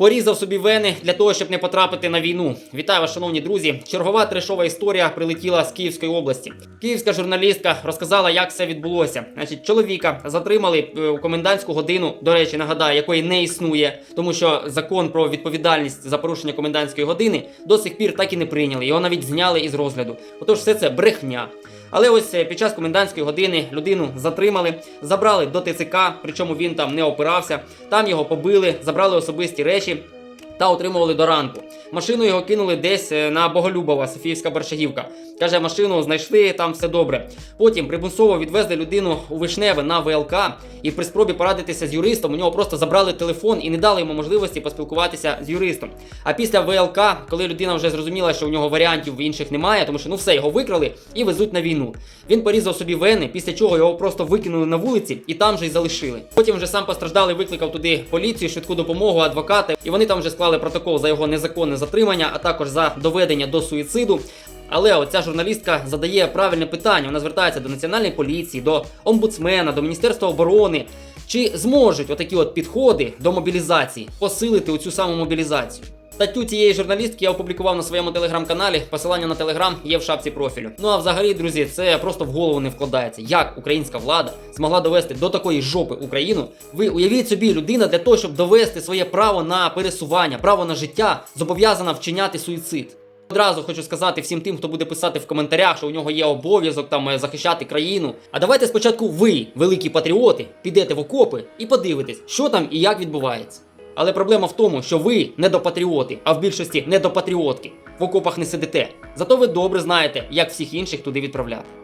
Порізав собі вени для того, щоб не потрапити на війну. Вітаю вас, шановні друзі. Чергова трешова історія прилетіла з Київської області. Київська журналістка розказала, як все відбулося. Значить, чоловіка затримали е, у комендантську годину. До речі, нагадаю, якої не існує, тому що закон про відповідальність за порушення комендантської години до сих пір так і не прийняли. Його навіть зняли із розгляду. Отож, все це брехня. Але ось е, під час комендантської години людину затримали, забрали до ТЦК, причому він там не опирався. Там його побили, забрали особисті речі та отримували до ранку. Машину його кинули десь е, на Боголюбова, Софіївська Борщагівка. Каже, машину знайшли, там все добре. Потім примусово відвезли людину у Вишневе на ВЛК, і при спробі порадитися з юристом у нього просто забрали телефон і не дали йому можливості поспілкуватися з юристом. А після ВЛК, коли людина вже зрозуміла, що у нього варіантів інших немає, тому що ну все його викрали і везуть на війну. Він порізав собі вени, після чого його просто викинули на вулиці і там же й залишили. Потім вже сам постраждалий викликав туди поліцію, швидку допомогу, адвоката, і вони там вже склали протокол за його незаконне затримання, а також за доведення до суїциду. Але оця журналістка задає правильне питання. Вона звертається до національної поліції, до омбудсмена, до міністерства оборони. Чи зможуть отакі от підходи до мобілізації посилити оцю саму мобілізацію? Статтю цієї журналістки я опублікував на своєму телеграм-каналі. Посилання на телеграм є в шапці профілю. Ну а взагалі, друзі, це просто в голову не вкладається. Як українська влада змогла довести до такої жопи Україну? Ви уявіть собі, людина для того, щоб довести своє право на пересування, право на життя, зобов'язана вчиняти суїцид. Одразу хочу сказати всім тим, хто буде писати в коментарях, що у нього є обов'язок там е, захищати країну. А давайте спочатку ви, великі патріоти, підете в окопи і подивитесь, що там і як відбувається. Але проблема в тому, що ви не до патріоти, а в більшості не до патріотки. В окопах не сидите. Зато ви добре знаєте, як всіх інших туди відправляти.